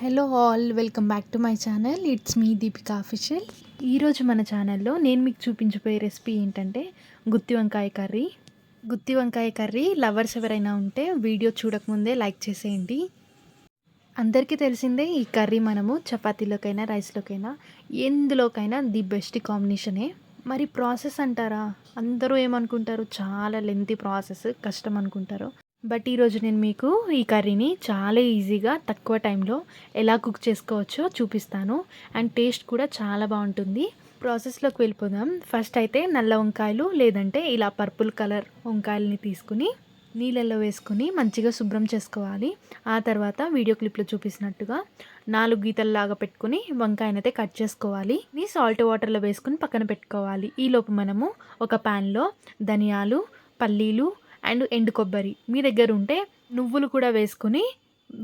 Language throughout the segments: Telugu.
Hello all welcome back to my channel it's me Deepika official ఈరోజు మన ఛానల్లో నేను మీకు చూపించబోయే రెసిపీ ఏంటంటే గుత్తి వంకాయ కర్రీ. గుత్తి వంకాయ కర్రీ లవర్స్ ఎవరైనా ఉంటే వీడియో చూడకముందే లైక్ చేసేయండి. అందరికీ తెలిసిందే ఈ కర్రీ మనము చపాతీలోకైనా రైస్లోకైనా ఎందులోకైనా ది బెస్ట్ కాంబినేషనే మరి ప్రాసెస్ అంటారా? అందరూ ఏమనుకుంటారు? చాలా లెంతీ ప్రాసెస్ కష్టం అనుకుంటారు. బట్ ఈరోజు నేను మీకు ఈ కర్రీని చాలా ఈజీగా తక్కువ టైంలో ఎలా కుక్ చేసుకోవచ్చో చూపిస్తాను. అండ్ టేస్ట్ కూడా చాలా బాగుంటుంది. ప్రాసెస్లోకి వెళ్ళిపోదాం. ఫస్ట్ అయితే నల్ల వంకాయలు లేదంటే ఇలా పర్పుల్ కలర్ వంకాయలని తీసుకుని నీళ్ళల్లో వేసుకుని మంచిగా శుభ్రం చేసుకోవాలి. ఆ తర్వాత వీడియో క్లిప్లో చూపిస్తున్నట్టుగా నాలుగు గీతల్లాగా పెట్టుకుని వంకాయనైతే కట్ చేసుకోవాలి. నీ సాల్ట్ వాటర్లో వేసుకుని పక్కన పెట్టుకోవాలి. ఈలోపు మనము ఒక ప్యాన్లో ధనియాలు పల్లీలు అండ్ ఎండు కొబ్బరి. మీ దగ్గర ఉంటే నువ్వులు కూడా వేసుకొని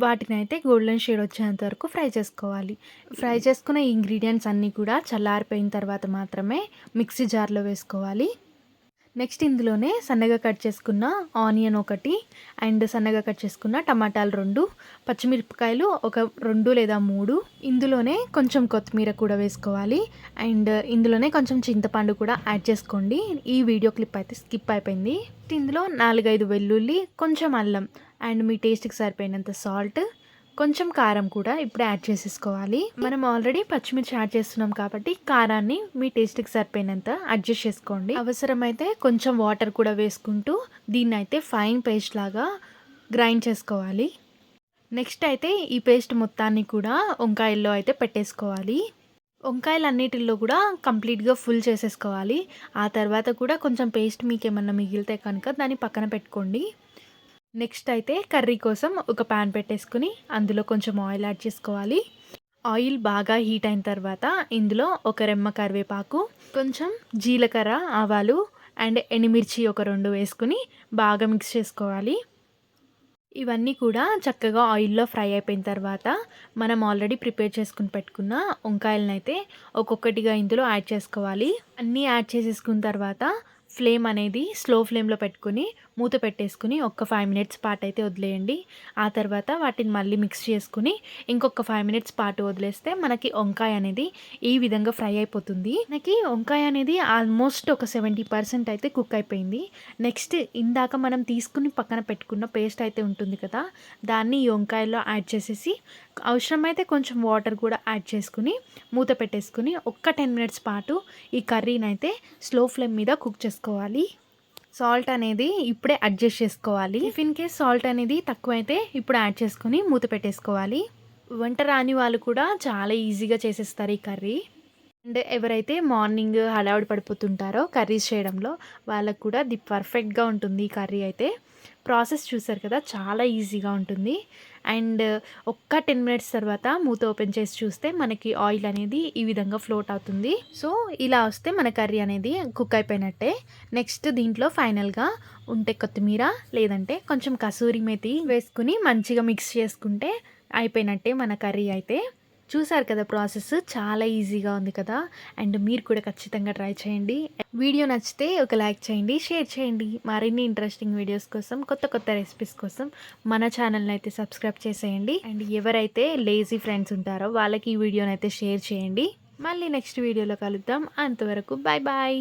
వాటిని అయితే గోల్డెన్ షేడ్ వచ్చేంత వరకు ఫ్రై చేసుకోవాలి. ఫ్రై చేసుకున్న ఇంగ్రీడియంట్స్ అన్నీ కూడా చల్లారిపోయిన తర్వాత మాత్రమే మిక్సీ జార్లో వేసుకోవాలి. నెక్స్ట్ ఇందులోనే సన్నగా కట్ చేసుకున్న ఆనియన్ ఒకటి అండ్ సన్నగా కట్ చేసుకున్న టమాటాలు రెండు పచ్చిమిరపకాయలు ఒక రెండు లేదా మూడు. ఇందులోనే కొంచెం కొత్తిమీర కూడా వేసుకోవాలి అండ్ ఇందులోనే కొంచెం చింతపండు కూడా యాడ్ చేసుకోండి. ఈ వీడియో క్లిప్ అయితే స్కిప్ అయిపోయింది. ఇందులో నాలుగైదు వెల్లుల్లి కొంచెం అల్లం అండ్ మీ టేస్ట్కి సరిపోయినంత సాల్ట్ కొంచెం కారం కూడా ఇప్పుడు యాడ్ చేసేసుకోవాలి. మనం ఆల్రెడీ పచ్చిమిర్చి యాడ్ చేస్తున్నాం కాబట్టి కారాన్ని మీ టేస్ట్కి సరిపోయినంత అడ్జస్ట్ చేసుకోండి. అవసరమైతే కొంచెం వాటర్ కూడా వేసుకుంటూ దీన్ని అయితే ఫైన్ పేస్ట్ లాగా గ్రైండ్ చేసుకోవాలి. నెక్స్ట్ అయితే ఈ పేస్ట్ మొత్తాన్ని కూడా వంకాయల్లో అయితే పెట్టేసుకోవాలి. వంకాయలన్నిటిల్లో కూడా కంప్లీట్గా ఫుల్ చేసేసుకోవాలి. ఆ తర్వాత కూడా కొంచెం పేస్ట్ మీకు ఏమన్నా మిగిలితే కనుక దాన్ని పక్కన పెట్టుకోండి. నెక్స్ట్ అయితే కర్రీ కోసం ఒక ప్యాన్ పెట్టేసుకుని అందులో కొంచెం ఆయిల్ యాడ్ చేసుకోవాలి. ఆయిల్ బాగా హీట్ అయిన తర్వాత ఇందులో ఒక రెమ్మ కరివేపాకు కొంచెం జీలకర్ర ఆవాలు అండ్ ఎండుమిర్చి ఒక రెండు వేసుకుని బాగా మిక్స్ చేసుకోవాలి. ఇవన్నీ కూడా చక్కగా ఆయిల్లో ఫ్రై అయిపోయిన తర్వాత మనం ఆల్రెడీ ప్రిపేర్ చేసుకుని పెట్టుకున్న వంకాయలను అయితే ఒక్కొక్కటిగా ఇందులో యాడ్ చేసుకోవాలి. అన్నీ యాడ్ చేసేసుకున్న తర్వాత ఫ్లేమ్ అనేది స్లో ఫ్లేమ్లో పెట్టుకుని మూత పెట్టేసుకుని ఒక ఫైవ్ మినిట్స్ పాటు అయితే వదిలేయండి. ఆ తర్వాత వాటిని మళ్ళీ మిక్స్ చేసుకుని ఇంకొక ఫైవ్ మినిట్స్ పాటు వదిలేస్తే మనకి వంకాయ అనేది ఈ విధంగా ఫ్రై అయిపోతుంది. మనకి వంకాయ అనేది ఆల్మోస్ట్ ఒక సెవెంటీ పర్సెంట్ అయితే కుక్ అయిపోయింది. నెక్స్ట్ ఇందాక మనం తీసుకుని పక్కన పెట్టుకున్న పేస్ట్ అయితే ఉంటుంది కదా దాన్ని ఈ వంకాయలో యాడ్ చేసేసి అవసరమైతే కొంచెం వాటర్ కూడా యాడ్ చేసుకుని మూత పెట్టేసుకుని ఒక్క టెన్ మినిట్స్ పాటు ఈ కర్రీని అయితే స్లో ఫ్లేమ్ మీద కుక్ చేసుకోవాలి. సాల్ట్ అనేది ఇప్పుడే అడ్జస్ట్ చేసుకోవాలి. ఇఫ్ ఇన్ కేస్ సాల్ట్ అనేది తక్కువైతే ఇప్పుడు యాడ్ చేసుకుని మూత పెట్టేసుకోవాలి. వంట రాని వాళ్ళు కూడా చాలా ఈజీగా చేసేస్తారు ఈ కర్రీ. అండ్ ఎవరైతే మార్నింగ్ హడావుడి పడిపోతుంటారో కర్రీస్ చేయడంలో వాళ్ళకు కూడా ది పర్ఫెక్ట్గా ఉంటుంది ఈ కర్రీ అయితే. ప్రాసెస్ చూసారు కదా చాలా ఈజీగా ఉంటుంది. అండ్ ఒక్క టెన్ మినిట్స్ తర్వాత మూత ఓపెన్ చేసి చూస్తే మనకి ఆయిల్ అనేది ఈ విధంగా ఫ్లోట్ అవుతుంది. సో ఇలా వస్తే మన కర్రీ అనేది కుక్ అయిపోయినట్టే. నెక్స్ట్ దీంట్లో ఫైనల్గా ఉంటే కొత్తిమీర లేదంటే కొంచెం కసూరి మెతి వేసుకుని మంచిగా మిక్స్ చేసుకుంటే అయిపోయినట్టే మన కర్రీ అయితే. చూసారు కదా ప్రాసెస్? చాలా ఈజీగా ఉంది కదా? అండ్ మీరు కూడా ఖచ్చితంగా ట్రై చేయండి. వీడియో నచ్చితే ఒక లైక్ చేయండి షేర్ చేయండి. మరిన్ని ఇంట్రెస్టింగ్ వీడియోస్ కోసం కొత్త కొత్త రెసిపీస్ కోసం మన ఛానల్ని అయితే సబ్స్క్రైబ్ చేసేయండి. అండ్ ఎవరైతే లేజీ ఫ్రెండ్స్ ఉంటారో వాళ్ళకి ఈ వీడియోని అయితే షేర్ చేయండి. మళ్ళీ నెక్స్ట్ వీడియోలో కలుద్దాం. అంతవరకు బాయ్ బాయ్